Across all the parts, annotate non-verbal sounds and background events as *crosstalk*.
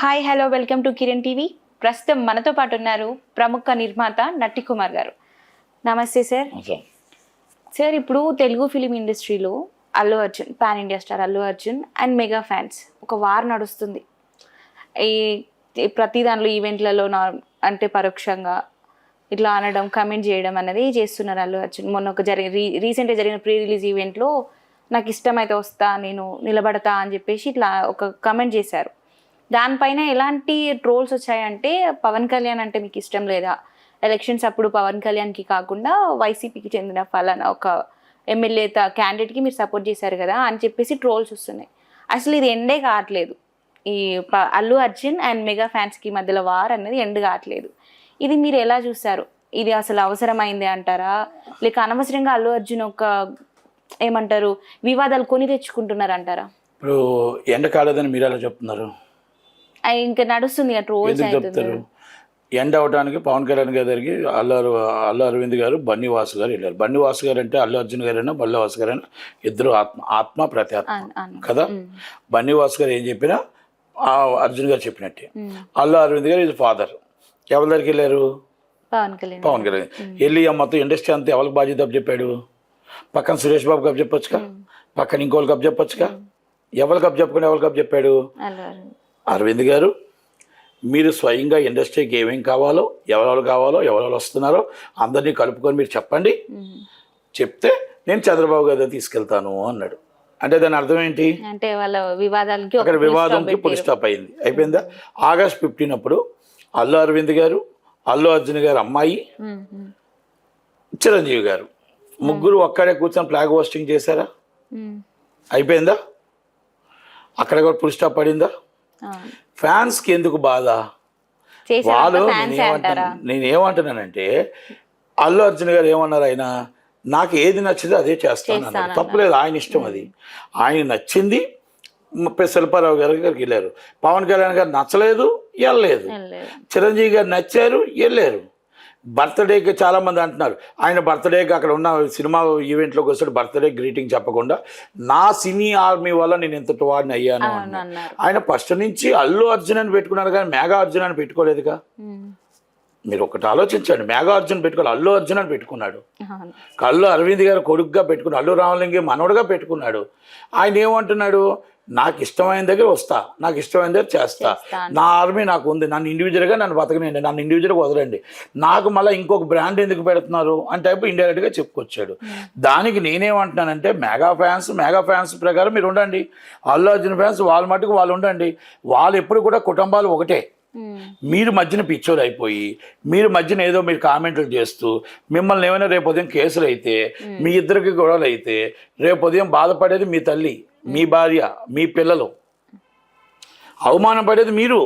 Hi hello welcome to Kiran TV. ప్రస్తుతం మనతో పాటు ఉన్నారు ప్రముఖ నిర్మాత నట్టి కుమార్ గారు. నమస్తే సార్. సార్ ఇప్పుడు తెలుగు ఫిలిం ఇండస్ట్రీలో Allu Arjun pan India star Allu Arjun and mega fans ఒక వార్ నడుస్తుంది. ఈ ప్రతి దాంట్లో ఈవెంట్లలో అంటే పరోక్షంగా ఇట్లా అనడం కమెంట్ చేయడం అనేది చేస్తున్నారు అల్లు అర్జున్. మొన్న ఒక జరిగిన రీ రీసెంట్గా జరిగిన ప్రీ రిలీజ్ ఈవెంట్లో నాకు ఇష్టమైతే వస్తా నేను నిలబడతా అని చెప్పేసి ఇట్లా ఒక కమెంట్ చేశారు. దానిపైన ఎలాంటి ట్రోల్స్ వచ్చాయంటే పవన్ కళ్యాణ్ అంటే మీకు ఇష్టం లేదా? ఎలక్షన్స్ అప్పుడు పవన్ కళ్యాణ్కి కాకుండా వైసీపీకి చెందిన ఫలానా ఒక ఎమ్మెల్యే క్యాండిడేట్కి మీరు సపోర్ట్ చేశారు కదా అని చెప్పేసి ట్రోల్స్ వస్తున్నాయి. అసలు ఇది ఎండే కావట్లేదు. ఈ అల్లు అర్జున్ అండ్ మెగా ఫ్యాన్స్కి మధ్యలో వార్ అనేది ఎండ్ కావట్లేదు. ఇది మీరు ఎలా చూస్తారు ఇది అసలు అవసరమైంది అంటారా? లేక అనవసరంగా అల్లు అర్జున్ ఒక ఏమంటారు వివాదాలు కొని తెచ్చుకుంటున్నారు అంటారా ఇప్పుడు ఎండ కాలేదని మీరు ఎలా చెప్తున్నారు? ఇంకా నడుస్తుంది కదా ట్రోల్స్ ఎందుకు అవుతుంది చెప్తారు? ఎండ అవడానికి పవన్ కళ్యాణ్ గారి దగ్గరికి అల్లు అల్లు అరవింద్ గారు బన్నీ వాసు గారు వెళ్ళారు. బన్నీ వాసు గారు అంటే అల్లు అర్జున్ గారైనా బల్లి వాసు గారైనా? ఇద్దరు ఆత్మ ఆత్మ ప్రత్యాత్మ కదా? ఉమ్. బన్నీ వాసు గారు ఏం చెప్పినా ఆ అర్జున్ గారు చెప్పినట్టే. అల్లు అరవింద్ గారు ఇది ఫాదర్. ఎవరి దగ్గరికి వెళ్ళారు? పవన్ కళ్యాణ్ పవన్ కళ్యాణ్. వెళ్ళి మొత్తం ఇండస్ట్రీ అంతా ఎవరికి బాధ్యత చెప్పాడు? పక్కన సురేష్ బాబు కప్ చెప్పొచ్చుగా? పక్కన ఇంకోళ్ళు కప్ చెప్పొచ్చుగా? ఎవరికి కప్ చెప్పకుండా ఎవరికి కప్ చెప్పాడు. అరవింద్ గారు మీరు స్వయంగా ఇండస్ట్రీకి ఏమేం కావాలో ఎవరెవరు కావాలో ఎవరెవరు వస్తున్నారో అందరినీ కలుపుకొని మీరు చెప్పండి. చెప్తే నేను చంద్రబాబు గారి తీసుకెళ్తాను అన్నాడు అంటే దాని అర్థం ఏంటి అంటే వాళ్ళ వివాదాలకి అక్కడ వివాదంకి పులి. స్టాప్ అయింది అయిపోయిందా ఆగస్ట్ ఫిఫ్టీన్ అప్పుడు అల్లు అరవింద్ గారు అల్లు అర్జున్ గారు అమ్మాయి చిరంజీవి గారు ముగ్గురు ఒక్కడే కూర్చొని ఫ్లాగ్ హోస్టింగ్ చేశారా. అయిపోయిందా అక్కడ కూడా పులి స్టాప్ పడిందా. ఫ్యాన్స్కి ఎందుకు బాధ? వాళ్ళు నేనేమంటున్నానంటే అల్లు అర్జున్ గారు ఏమన్నారు ఆయన? నాకు ఏది నచ్చిందో అదే చేస్తాను అన్నారు. తప్పలేదు ఆయన ఇష్టం అది. ఆయన నచ్చింది ముప్పై శిల్పారావు గారి దగ్గరికి వెళ్ళారు. పవన్ కళ్యాణ్ గారు నచ్చలేదు వెళ్ళలేదు. చిరంజీవి గారు నచ్చారు వెళ్ళారు. బర్త్డేకి చాలా మంది అంటున్నారు. ఆయన బర్త్డేకి అక్కడ ఉన్న సినిమా ఈవెంట్లోకి వస్తాడు. బర్త్డే గ్రీటింగ్ చెప్పకుండా నా సినీ ఆర్మీ వల్ల నేను ఇంతటి వాడిని అయ్యాను ఆయన ఫస్ట్ నుంచి అల్లు అర్జున్ అని పెట్టుకున్నారు కానీ మేఘా అర్జున్ అని పెట్టుకోలేదుగా. మీరు ఒకటి ఆలోచించండి. మేఘా అర్జున్ పెట్టుకోవాలి. అల్లు అర్జున్ అని పెట్టుకున్నాడు. అల్లు అరవింద్ గారు కొడుకుగా పెట్టుకున్నాడు. అల్లు రామలింగి మనవడుగా పెట్టుకున్నాడు. ఆయన ఏమంటున్నాడు? నాకు ఇష్టమైన దగ్గర వస్తా నాకు ఇష్టమైన దగ్గర చేస్తా. నా ఆర్మీ నాకు ఉంది నన్ను ఇండివిజువల్గా నన్ను బతకనండి నన్ను ఇండివిజువల్గా వదలండి. నాకు మళ్ళీ ఇంకొక బ్రాండ్ ఎందుకు పెడుతున్నారు అని టైపు ఇండైరెక్ట్గా చెప్పుకొచ్చాడు. దానికి నేనేమంటున్నానంటే మెగా ఫ్యాన్స్ మెగా ఫ్యాన్స్ ప్రకారం మీరు ఉండండి. అల్లు అర్జున్ ఫ్యాన్స్ వాళ్ళ మటుకు వాళ్ళు ఉండండి. వాళ్ళు ఎప్పుడు కూడా కుటుంబాలు ఒకటే. ఉమ్. మీరు మధ్యన పిచ్చోలు అయిపోయి మీరు మధ్యన ఏదో మీరు కామెంట్లు చేస్తూ మిమ్మల్ని ఏమైనా రేపు ఉదయం కేసులు అయితే మీ ఇద్దరికి గొడవలు అయితే రేపు ఉదయం బాధపడేది మీ తల్లి. మీ భార్య మీ పిల్లలు. అవమానం పడేది మీరు.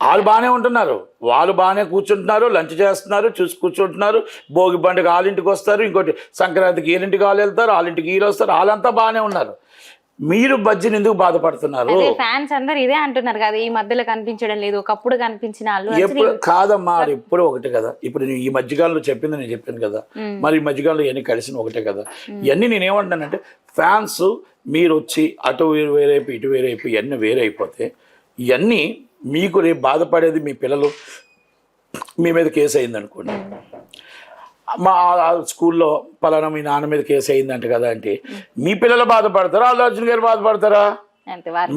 వాళ్ళు బాగానే ఉంటున్నారు. వాళ్ళు బాగానే కూర్చుంటున్నారు లంచ్ చేస్తున్నారు చూసి కూర్చుంటున్నారు. భోగి పండుగ వాళ్ళింటికి వస్తారు ఇంకోటి సంక్రాంతికి వీళ్ళింటికి వాళ్ళు వెళ్తారు వాళ్ళింటికి వీళ్ళు వస్తారు వాళ్ళంతా బాగానే ఉన్నారు. మీరు బజ్జిని ఎందుకు బాధపడుతున్నారు? ఫ్యాన్స్ అందరు ఇదే అంటున్నారు కదా ఈ మధ్యలో కనిపించడం లేదు ఒకప్పుడు కనిపించిన ఎప్పుడు కాదమ్మా ఎప్పుడు ఒకటే కదా. ఇప్పుడు నేను ఈ మధ్యకాలంలో చెప్పింది నేను చెప్పాను కదా. మరి ఈ మధ్యకాలంలో ఇవన్నీ కలిసిన ఒకటే కదా. ఇవన్నీ నేను ఏమంటున్నానంటే ఫ్యాన్స్ మీరు వచ్చి అటు వేరు వేరైపు ఇటు వేరైపు ఇవన్నీ వేరే అయిపోతే ఇవన్నీ మీకు రేపు బాధపడేది మీ పిల్లలు మీ మీద కేసు అయింది అనుకోండి మా స్కూల్లో పలానా మీ నాన్న మీద కేసు అయిందంట కదా అంటే మీ పిల్లలు బాధపడతారా? అల్లు అర్జున్ గారు బాధపడతారా?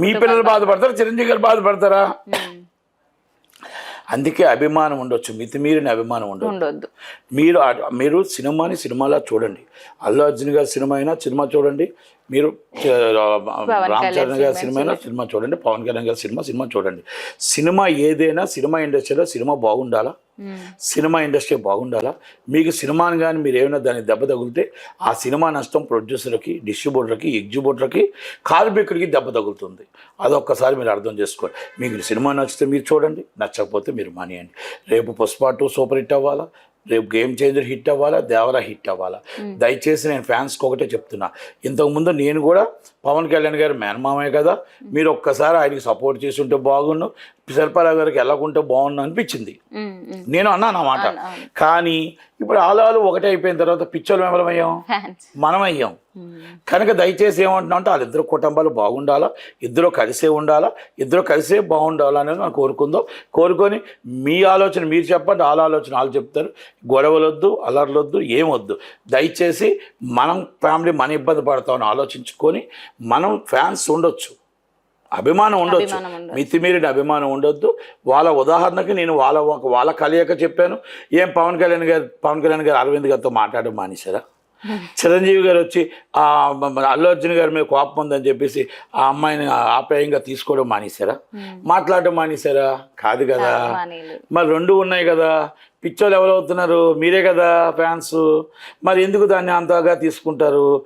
మీ పిల్లలు బాధపడతారా. చిరంజీవి గారు బాధపడతారా. అందుకే అభిమానం ఉండొచ్చు మితిమీరిన అభిమానం ఉండదు మీరు మీరు సినిమాని సినిమాలా చూడండి. అల్లు అర్జున్ గారి సినిమా అయినా సినిమా చూడండి. మీరు రామ్ చరణ్ గారి సినిమా అయినా సినిమా చూడండి. పవన్ కళ్యాణ్ గారి సినిమా సినిమా చూడండి. సినిమా ఏదైనా సినిమా ఇండస్ట్రీలో సినిమా బాగుండాలా. సినిమా ఇండస్ట్రీ బాగుండాలా? మీకు సినిమాని కానీ మీరు ఏమైనా దానికి దెబ్బ తగిలితే ఆ సినిమా నష్టం ప్రొడ్యూసర్కి డిస్ట్రిబ్యూటర్కి ఎగ్జిబ్యూటర్కి కార్మికుడికి దెబ్బ తగులుతుంది. అదొక్కసారి మీరు అర్థం చేసుకోండి. మీకు సినిమా నచ్చితే మీరు చూడండి నచ్చకపోతే మీరు మానేయండి. రేపు పుష్ప టూ సూపర్ హిట్ అవ్వాలా? రేపు గేమ్ చేంజర్ హిట్ అవ్వాలా? దేవరా హిట్ అవ్వాలా? దయచేసి నేను ఫ్యాన్స్కి ఒకటే చెప్తున్నా. ఇంతకుముందు నేను కూడా పవన్ కళ్యాణ్ గారు మేనమామే కదా? మీరు ఒక్కసారి ఆయనకి సపోర్ట్ చేసి ఉంటే బాగుండు. శిల్పారావు గారికి వెళ్ళకుంటే బాగుండు అనిపించింది. నేను అన్నాను అన్నమాట. కానీ ఇప్పుడు ఆలాలు ఒకటే అయిపోయిన తర్వాత మేమలమయ్యాం ఫ్యాన్స్. మనం అయ్యాం. కనుక దయచేసి ఏమంటున్నా అంటే వాళ్ళిద్దరు కుటుంబాలు బాగుండాలా? ఇద్దరు కలిసే ఉండాలా? ఇద్దరు కలిసే బాగుండాలా అనేది మనం కోరుకుందాం. కోరుకొని మీ ఆలోచన మీరు చెప్పండి వాళ్ళ ఆలోచన వాళ్ళు చెప్తారు. గొడవలొద్దు అలర్లొద్దు ఏమొద్దు. దయచేసి మనం ఫ్యామిలీ మన ఇబ్బంది పడతామని ఆలోచించుకొని మనం ఫ్యాన్స్ ఉండొచ్చు. అభిమానం ఉండొచ్చు. మితిమీరిన అభిమానం ఉండొద్దు. వాళ్ళ ఉదాహరణకి నేను వాళ్ళ ఒక వాళ్ళ కలయిక చెప్పాను. ఏం పవన్ కళ్యాణ్ గారు పవన్ కళ్యాణ్ గారు అరవింద్ గారితో మాట్లాడడం మానేశారా? *laughs* చిరంజీవి గారు వచ్చి అల్లు అర్జున్ గారి మీద కోపం ఉందని చెప్పేసి ఆ అమ్మాయిని ఆప్యాయంగా తీసుకోవడం మానేశారా? మాట్లాడడం మానేశారా? కాదు కదా. మరి రెండు ఉన్నాయి కదా. పిచ్చోళ్ళు ఎవరు అవుతున్నారు? మీరే కదా ఫ్యాన్స్. మరి ఎందుకు దాన్ని అంతగా తీసుకుంటారు?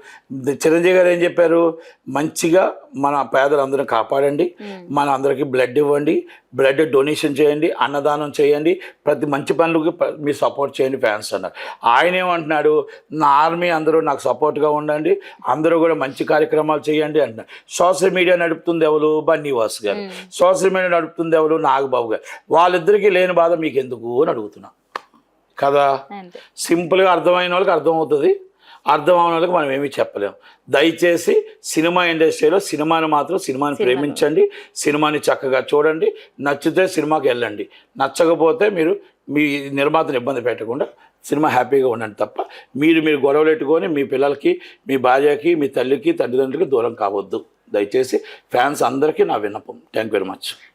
చిరంజీవి గారు ఏం చెప్పారు? మంచిగా మన పేదలందరూ కాపాడండి. మన అందరికీ బ్లడ్ ఇవ్వండి. బ్లడ్ డొనేషన్ చేయండి. అన్నదానం చేయండి. ప్రతి మంచి పనులకి మీరు సపోర్ట్ చేయండి ఫ్యాన్స్ అన్నారు. ఆయన ఏమంటున్నాడు? నా ఆర్మీ అందరూ నాకు సపోర్ట్గా ఉండండి. అందరూ కూడా మంచి కార్యక్రమాలు చేయండి అంటున్నారు సోషల్ మీడియా నడుపుతుంది ఎవరు? బన్నీవాస్ గారు. సోషల్ మీడియా నడుపుతుంది ఎవరు? నాగబాబు గారు వాళ్ళిద్దరికీ లేని బాధ మీకు ఎందుకు అని అడుగుతున్నా. కదా? సింపుల్గా అర్థమైన వాళ్ళకి అర్థమవుతుంది. అర్థం అవని వాళ్ళకి మనం ఏమీ చెప్పలేం. దయచేసి సినిమా ఇండస్ట్రీలో సినిమాని మాత్రం సినిమాని ప్రేమించండి. సినిమాని చక్కగా చూడండి. నచ్చితే సినిమాకి వెళ్ళండి. నచ్చకపోతే మీరు మీ నిర్మాతను ఇబ్బంది పెట్టకుండా సినిమా హ్యాపీగా ఉండండి తప్ప మీరు మీరు గొడవలు పెట్టుకొని మీ పిల్లలకి మీ భార్యకి మీ తల్లికి తల్లిదండ్రులకి దూరం కావద్దు. దయచేసి ఫ్యాన్స్ అందరికీ నా విన్నపం. Thank very much